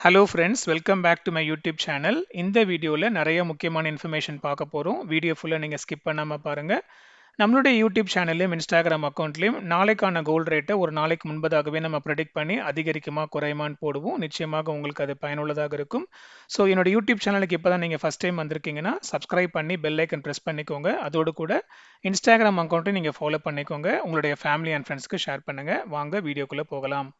Hello friends welcome back to my YouTube channel இந்த வீடியோவில் நிறைய முக்கியமான இன்ஃபர்மேஷன் பார்க்க போகிறோம் வீடியோ ஃபுல்லாக நீங்கள் ஸ்கிப் பண்ணாமல் பாருங்கள் நம்மளுடைய யூடியூப் சேனல்லையும் இன்ஸ்டாகிராம் அக்கௌண்ட்லையும் நாளைக்கான கோல்ட் ரேட்டை ஒரு நாளைக்கு முன்பதாகவே நம்ம ப்ரெடிக்ட் பண்ணி அதிகரிக்குமா குறையுமான்னு போடுவோம். நிச்சயமாக உங்களுக்கு அது பயனுள்ளதாக இருக்கும். ஸோ என்னோட யூடியூப் சேனலுக்கு இப்போ தான் நீங்கள் ஃபஸ்ட் டைம் வந்திருக்கீங்கன்னா சப்ஸ்கிரைப் பண்ணி பெல் ஐக்கன் ப்ரெஸ் பண்ணிக்கோங்க. அதோடு கூட இன்ஸ்டாகிராம் அக்கௌண்ட்டையும் நீங்கள் ஃபாலோ பண்ணிக்கோங்க. உங்களுடைய ஃபேமிலி அண்ட் ஃப்ரெண்ட்ஸ்க்கு ஷேர் பண்ணுங்கள் வாங்க வீடியோக்குள்ளே போகலாம்.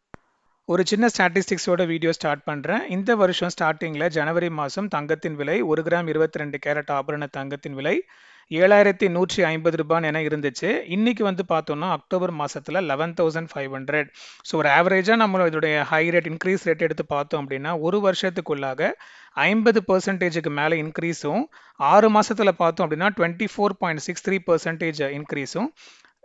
ஒரு சின்ன ஸ்டாட்டிஸ்டிக்ஸோட வீடியோ ஸ்டார்ட் பண்ணுறேன் இந்த வருஷம் ஸ்டார்டிங்கில் ஜனவரி மாதம் தங்கத்தின் விலை ஒரு கிராம் இருபத்தி ரெண்டு கேரட் ஆபரண தங்கத்தின் விலை ஏழாயிரத்தி நூற்றி ஐம்பது ரூபான்னு என இருந்துச்சு. இன்னைக்கு வந்து பார்த்தோம்னா அக்டோபர் மாதத்தில் eleven thousand five hundred so ஒரு ஆவரேஜாக நம்ம இதோடைய ஹை ரேட் இன்க்ரீஸ் ரேட் எடுத்து பார்த்தோம் அப்படின்னா ஒரு வருஷத்துக்குள்ளாக ஐம்பது பர்சன்டேஜுக்கு மேலே இன்க்ரீஸும் ஆறு மாதத்தில் பார்த்தோம் அப்படின்னா twenty four point six three percentage இன்க்ரீஸும்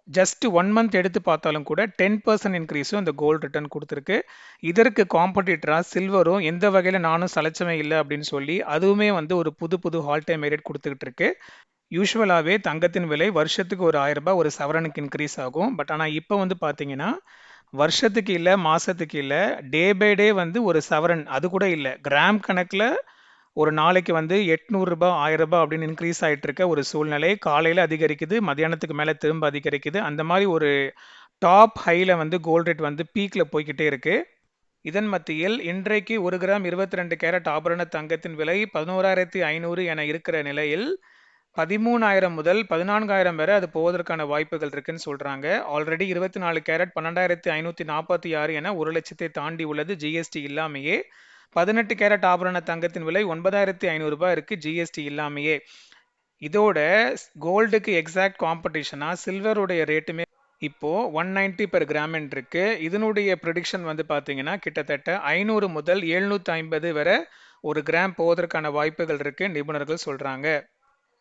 just one month எடுத்து பார்த்தாலும் கூட டென் பர்சன்ட் இன்க்ரீஸும் இந்த கோல்டு ரிட்டர்ன் கொடுத்துருக்கு. இதற்கு காம்படிட்டராக சில்வரும் எந்த வகையில் நானும் சலைச்சமே இல்லை அப்படின்னு சொல்லி அதுவுமே வந்து ஒரு புது புது ஹால் டைம் ரேட் கொடுத்துக்கிட்டு இருக்கு. யூஸ்வலாகவே தங்கத்தின் விலை வருஷத்துக்கு ஒரு ஆயிரம் ரூபாய் ஒரு சவரனுக்கு இன்க்ரீஸ் ஆகும். பட் ஆனால் இப்போ வந்து பார்த்தீங்கன்னா வருஷத்துக்கு இல்லை மாதத்துக்கு இல்லை டே பை டே வந்து ஒரு சவரன் அது கூட இல்லை. கிராம் கணக்கில் ஒரு நாளைக்கு வந்து எட்நூறுரூபா ஆயிரம் ரூபாய் அப்படின்னு இன்க்ரீஸ் ஆகிட்டு இருக்க ஒரு சூழ்நிலை. காலையில் அதிகரிக்குது மதியானத்துக்கு மேலே திரும்ப அதிகரிக்குது. அந்த மாதிரி ஒரு டாப் ஹையில் வந்து கோல்ட் ரேட் வந்து பீக்கில் போய்கிட்டே இருக்குது இதன் மத்தியில் இன்றைக்கு ஒரு கிராம் இருபத்தி ரெண்டு கேரட் ஆபரண தங்கத்தின் விலை பதினோராயிரத்தி ஐநூறு என இருக்கிற நிலையில் பதிமூணாயிரம் முதல் பதினான்காயிரம் வரை அது போவதற்கான வாய்ப்புகள் இருக்குன்னு சொல்கிறாங்க ஆல்ரெடி இருபத்தி நாலு கேரட் பன்னெண்டாயிரத்தி ஐநூற்றி நாற்பத்தி ஆறு என ஒரு லட்சத்தை தாண்டி உள்ளது. ஜிஎஸ்டி இல்லாமையே பதினெட்டு கேரட் ஆபரண தங்கத்தின் விலை ஒன்பதாயிரத்தி ஐநூறுரூபா இருக்குது இருக்கு ஜிஎஸ்டி இல்லாமையே. இதோட கோல்டுக்கு எக்ஸாக்ட் காம்படிஷனாக சில்வருடைய ரேட்டுமே இப்போ ஒன் நைன்ட்டி பெர் கிராமின் இருக்கு. இதனுடைய ப்ரிடிக்ஷன் வந்து பார்த்தீங்கன்னா கிட்டத்தட்ட ஐநூறு முதல் எழுநூற்றி ஐம்பது வரை ஒரு கிராம் போவதற்கான வாய்ப்புகள் இருக்குது நிபுணர்கள் சொல்கிறாங்க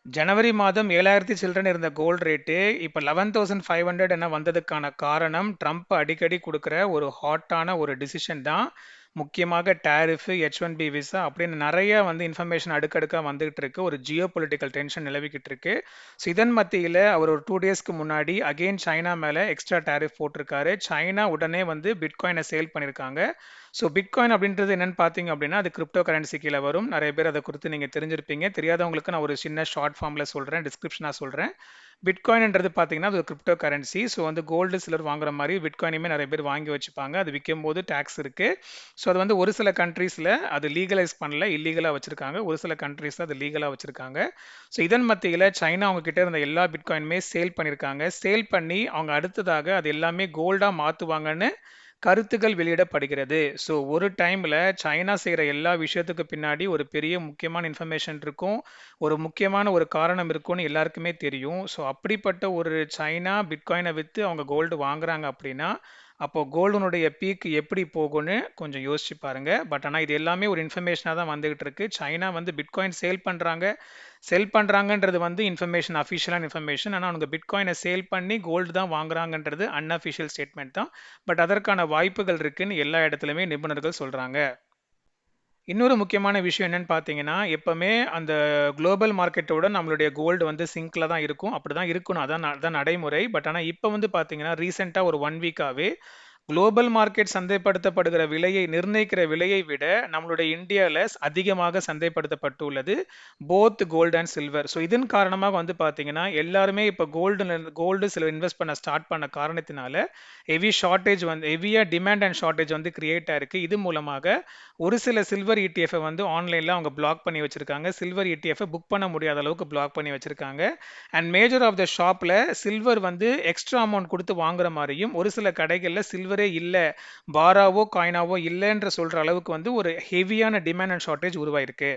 ஜனவரி மாதம் ஏழாயிரத்தி சில்ட்ரன் இருந்த கோல்டு ரேட்டு இப்போ லெவன் தௌசண்ட் ஃபைவ் ஹண்ட்ரட் என வந்ததுக்கான காரணம் ட்ரம்ப் அடிக்கடி கொடுக்குற ஒரு ஹாட்டான ஒரு டிசிஷன் தான். முக்கியமாக tariff H one B visa அப்படின்னு நிறைய வந்து இன்ஃபர்மேஷன் அடுக்கடுக்காக வந்துகிட்டு இருக்கு. ஒரு ஜியோ பொலிட்டிக்கல் டென்ஷன் நிலவிக்கிட்டு இருக்கு. ஸோ இதன் மத்தியில் அவர் ஒரு டூ டேஸ்க்கு முன்னாடி அகெயின் சைனா மேலே எக்ஸ்ட்ரா டேரிஃப் போட்டிருக்காரு. சைனா உடனே வந்து பிட்காயினை சேல் பண்ணியிருக்காங்க. ஸோ பிட்காயின் அப்படின்றது என்னென்னு பார்த்தீங்க அப்படின்னா அது கிரிப்டோ கரன்சி கீழே வரும். நிறைய பேர் அதை குறித்து நீங்கள் தெரிஞ்சிருப்பீங்க. தெரியாதவங்களுக்கு நான் ஒரு சின்ன ஷார்ட் ஃபார்மில் சொல்கிறேன் டிஸ்கிரிப்ஷனாக சொல்கிறேன் பிட்காயின்ன்றது பார்த்தீங்கன்னா அது ஒரு கிரிப்டோ கரன்சி ஸோ வந்து கோல்டு சிலர் வாங்குற மாதிரி பிட்காயினுமே நிறைய பேர் வாங்கி வச்சுப்பாங்க. அது விற்கும் போது டேக்ஸ் இருக்குது ஸோ அது வந்து ஒரு சில கண்ட்ரீஸில் அது லீகலைஸ் பண்ணல இல்லீகலாக வச்சுருக்காங்க. ஒரு சில கண்ட்ரீஸில் அது லீகலாக வச்சுருக்காங்க. ஸோ இதன் மத்தியில் சைனா அவங்கக்கிட்ட இருந்த எல்லா பிட்காயினுமே சேல் பண்ணியிருக்காங்க சேல் பண்ணி அவங்க அடுத்ததாக அது எல்லாமே கோல்டாக மாற்றுவாங்கன்னு கருத்துக்கள் வெளியிடப்படுகிறது. ஸோ ஒரு டைமில் சைனா செய்கிற எல்லா விஷயத்துக்கு பின்னாடி ஒரு பெரிய முக்கியமான இன்ஃபர்மேஷன் இருக்கும். ஒரு முக்கியமான ஒரு காரணம் இருக்கும்னு எல்லாருக்குமே தெரியும். ஸோ அப்படிப்பட்ட ஒரு சைனா பிட்காயினை விற்று அவங்க கோல்டு வாங்குறாங்க அப்படின்னா அப்போது கோல்டுனுடைய பீக் எப்படி போகும்னு கொஞ்சம் யோசிச்சு பாருங்க. பட் ஆனால் இது எல்லாமே ஒரு இன்ஃபர்மேஷனாக தான் வந்துகிட்டு இருக்கு. சைனா வந்து பிட்காயின் சேல் பண்ணுறாங்க செல் பண்ணுறாங்கன்றது வந்து இன்ஃபர்மேஷன் அஃபிஷியலான இன்ஃபர்மேஷன் ஆனால் அவங்க பிட்காயினை சேல் பண்ணி கோல்டு தான் வாங்குறாங்கன்றது அன்அஃபிஷியல் ஸ்டேட்மெண்ட் தான். பட் அதற்கான வாய்ப்புகள் இருக்குன்னு எல்லா இடத்துலையுமே நிபுணர்கள் சொல்கிறாங்க இன்னொரு முக்கியமான விஷயம் என்னன்னு பார்த்தீங்கன்னா எப்பவுமே அந்த குளோபல் மார்க்கெட்டோட நம்மளுடைய கோல்டு வந்து சிங்கில் தான் இருக்கும். அப்படி தான் இருக்கணும். அதான் அதான் நடைமுறை. பட் ஆனால் இப்போ வந்து பார்த்தீங்கன்னா ரீசெண்டாக ஒரு ஒன் வீக்காகவே குளோபல் மார்க்கெட் சந்தைப்படுத்தப்படுகிற விலையை நிர்ணயிக்கிற விலையை விட நம்மளுடைய இந்தியாவில் அதிகமாக சந்தைப்படுத்தப்பட்டுள்ளது both gold and silver so இதன் காரணமாக வந்து பார்த்தீங்கன்னா எல்லாருமே இப்போ கோல்டு கோல்டு சில இன்வெஸ்ட் பண்ண ஸ்டார்ட் பண்ண காரணத்தினால ஹெவி ஷார்ட்டேஜ் வந்து ஹெவியாக டிமாண்ட் அண்ட் ஷார்ட்டேஜ் வந்து கிரியேட் ஆயிருக்கு. இது மூலமாக ஒரு சில சில்வர் இடிஎஃப் வந்து ஆன்லைனில் அவங்க பிளாக் பண்ணி வச்சுருக்காங்க. சில்வர் இடிஎஃப் புக் பண்ண முடியாத அளவுக்கு பிளாக் பண்ணி வச்சுருக்காங்க. அண்ட் மேஜர் ஆஃப் த ஷாப்பில் சில்வர் வந்து எக்ஸ்ட்ரா அமௌண்ட் கொடுத்து வாங்குற மாதிரியும் ஒரு சில கடைகளில் சில்வர் சில்வரே இல்லை பாராவோ காயினாவோ இல்லைன்ற சொல்கிற அளவுக்கு வந்து ஒரு ஹெவியான டிமாண்ட் அண்ட் ஷார்ட்டேஜ் உருவாயிருக்கு.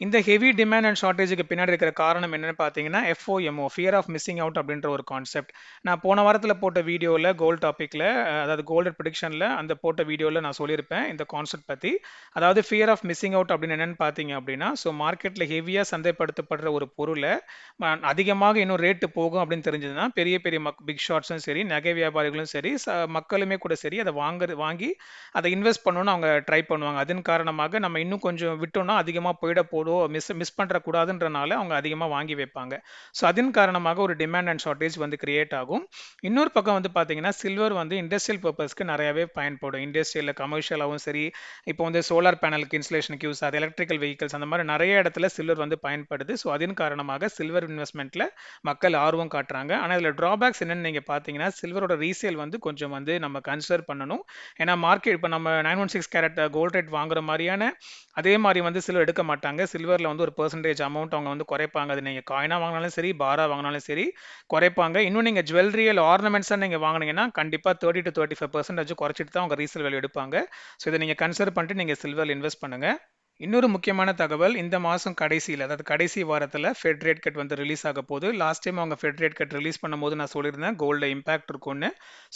இந்த ஹெவி டிமாண்ட் அண்ட் ஷார்ட்டேஜுக்கு பின்னாடி இருக்கிற காரணம் என்னென்னு பார்த்தீங்கன்னா FOMO fear of missing out அப்படின்ற ஒரு கான்செப்ட் நான் போன வாரத்தில் போட்ட வீடியோவில் கோல்டு டாப்பிக்கில் அதாவது கோல்டு ப்ரிடிக்ஷனில் அந்த போட்ட வீடியோவில் நான் சொல்லியிருப்பேன் இந்த கான்செப்ட் பற்றி அதாவது ஃபியர் ஆஃப் மிஸ்ஸிங் அவுட் அப்படின்னு என்னென்னு பார்த்தீங்க அப்படின்னா ஸோ மார்க்கெட்டில் ஹெவியாக சந்தைப்படுத்தப்படுற ஒரு பொருளை அதிகமாக இன்னும் ரேட்டு போகும் அப்படின்னு தெரிஞ்சதுன்னா பெரிய பெரிய மக் பிக் ஷாட்ஸும் சரி நகை வியாபாரிகளும் சரி மக்களுமே கூட சரி அதை வாங்குறது வாங்கி அதை இன்வெஸ்ட் பண்ணணும்னு அவங்க ட்ரை பண்ணுவாங்க. அதன் காரணமாக நம்ம இன்னும் கொஞ்சம் விட்டோம்னா அதிகமாக போயிட போடும் ரோ மிஸ் மிஸ் பண்ணுறக்கூடாதுன்றனால அவங்க அதிகமாக வாங்கி வைப்பாங்க. ஸோ அதன் காரணமாக ஒரு டிமாண்ட் அண்ட் ஷார்ட்டேஜ் வந்து கிரியேட் ஆகும். இன்னொரு பக்கம் வந்து பார்த்தீங்கன்னா சில்வர் வந்து இண்டஸ்ட்ரியல் பர்பஸ்க்கு நிறையவே பயன்படும். இண்டஸ்ட்ரியலில் கமர்ஷியலாகவும் சரி இப்போ வந்து சோலார் பேனலுக்கு இன்ஸ்டலேஷனுக்கு யூஸ் ஆகுது எலக்ட்ரிக்கல் வெஹிக்கல்ஸ் அந்த மாதிரி நிறைய இடத்துல சில்வர் வந்து பயன்படுது. ஸோ அதன் காரணமாக சில்வர் இன்வெஸ்ட்மெண்ட்டில் மக்கள் ஆர்வம் காட்டுறாங்க. ஆனால் இதில் ட்ராபேக்ஸ் என்னென்னு நீங்கள் பார்த்தீங்கன்னா சில்வரோட ரீசேல் வந்து கொஞ்சம் வந்து நம்ம கன்சிடர் பண்ணணும். ஏன்னா மார்க்கெட் இப்போ நம்ம nine one six carat gold rate வாங்குற மாதிரியான அதே மாதிரி வந்து சில்வர் எடுக்க மாட்டாங்க. சில்வரில் வந்து ஒரு பர்சன்டேஜ் அமௌண்ட் அவங்க வந்து குறைப்பாங்க. அது நீங்கள் காயினாக வாங்கினாலும் சரி பாரா வாங்கினாலும் சரி குறைப்பாங்க. இன்னும் நீங்கள் ஜுவல்லரியல் ஆர்னமெண்ட்ஸாக நீங்கள் வாங்கினீங்கன்னா கண்டிப்பாக thirty to thirty five percentage குறைச்சிட்டு தான் அவங்க ரீசேல் வேல்யூ எடுப்பாங்க. ஸோ இதை நீங்கள் கன்சிடர் பண்ணிட்டு நீங்கள் சில்வரில் இன்வெஸ்ட் பண்ணுங்கள் இன்னொரு முக்கியமான தகவல் இந்த மாதம் கடைசியில் அதாவது கடைசி வாரத்தில் ஃபெட் ரேட் கட் வந்து ரிலீஸ் ஆக போது லாஸ்ட் டைம் அவங்க ஃபெட் ரேட் கட் ரிலீஸ் பண்ணும்போது நான் சொல்லியிருந்தேன் கோல்டு இம்பாக்ட் இருக்கும்னு.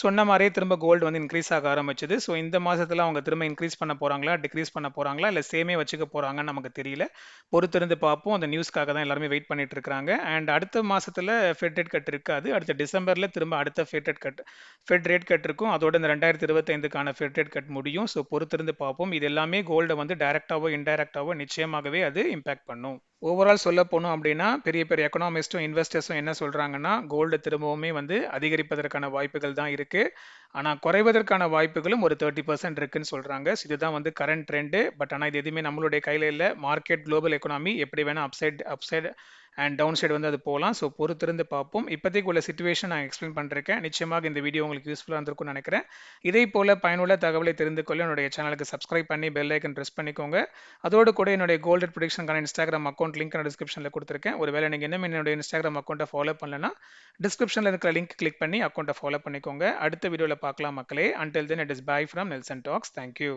சொன்ன மாதிரியே திரும்ப கோல்டு வந்து இன்க்ரீஸ் ஆக ஆரம்பிச்சது. ஸோ இந்த மாதத்தில் அவங்க திரும்ப இன்க்ரீஸ் பண்ண போகிறாங்களா டிக்ரீஸ் பண்ண போகிறாங்களா இல்லை சேமே வச்சுக்க போகிறாங்கன்னு நமக்கு தெரியல. பொறுத்திருந்து பார்ப்போம். அந்த நியூஸ்க்காக தான் எல்லாருமே வெயிட் பண்ணிட்டு இருக்காங்க. அண்ட் அடுத்த மாதத்தில் ஃபெட் ரேட் கட் இருக்காது. அடுத்த டிசம்பரில் திரும்ப அடுத்த Fed rate cut Fed rate cut இருக்கும். அதோட இந்த ரெண்டாயிரத்தி இருபத்தைந்துக்கான ஃபெட் ரேட் கட் முடியும். ஸோ பொறுத்திருந்து பார்ப்போம். இது எல்லாமே கோல்டை வந்து டைரக்டாவோ இன்டைரக்டாவோ நிச்சயமாகவே அது இம்பாக்ட் பண்ணும். ஓவரால் சொல்ல போனோம் அப்படின்னா பெரிய பெரிய எக்கனாமிஸ்ட்டும் இன்வெஸ்டர்ஸும் என்ன சொல்கிறாங்கன்னா கோல்டு திரும்பவுமே வந்து அதிகரிப்பதற்கான வாய்ப்புகள் தான் இருக்குது ஆனால் குறைவதற்கான வாய்ப்புகளும் ஒரு தேர்ட்டி பர்சன்ட் இருக்குன்னு சொல்கிறாங்க இதுதான் வந்து கரண்ட் ட்ரெண்டு பட் ஆனால் இது எதுவுமே நம்மளுடைய கையில் இல்லை. மார்க்கெட் குளோபல் எக்கனாமி எப்படி வேணால் upside upside and down side வந்து அது போகலாம். ஸோ பொறுத்திருந்து பார்ப்போம். இப்போதைக்கு உள்ள சுச்சுவேஷன் நான் எக்ஸ்பிளைன் பண்ணிருக்கேன் நிச்சயமாக இந்த வீடியோ உங்களுக்கு யூஸ்ஃபுல்லாக இருந்திருக்கும்னு நினைக்கிறேன். இதே போல் பயனுள்ள தகவலை தெரிந்து கொள்ள என்னுடைய சேனலுக்கு சப்ஸ்கிரைப் பண்ணி பெல் ஐக்கன் ப்ரெஸ் பண்ணிக்கோங்க. அதோடு கூட என்னுடைய கோல்டு ப்ரொடிக்ஷனுக்கான இன்ஸ்டாகிராம் அக்கௌண்ட் லிங்க் நான் டிஸ்கிரிப்ஷனில் கொடுத்துருக்கேன். ஒருவேளை நீங்கள் இன்னும் என்னுடைய இன்ஸ்டாகிராம் அக்கௌண்ட்டை ஃபாலோ பண்ணலன்னா டிஸ்கிரிப்ஷனில் இருக்கிற லிங்க் கிளிக் பண்ணி அக்கௌண்ட்டை ஃபாலோ பண்ணிக்கோங்க. அடுத்த வீடியோவில் பார்க்கலாம் மக்களே. Until then it is bye from Nelson talks thank you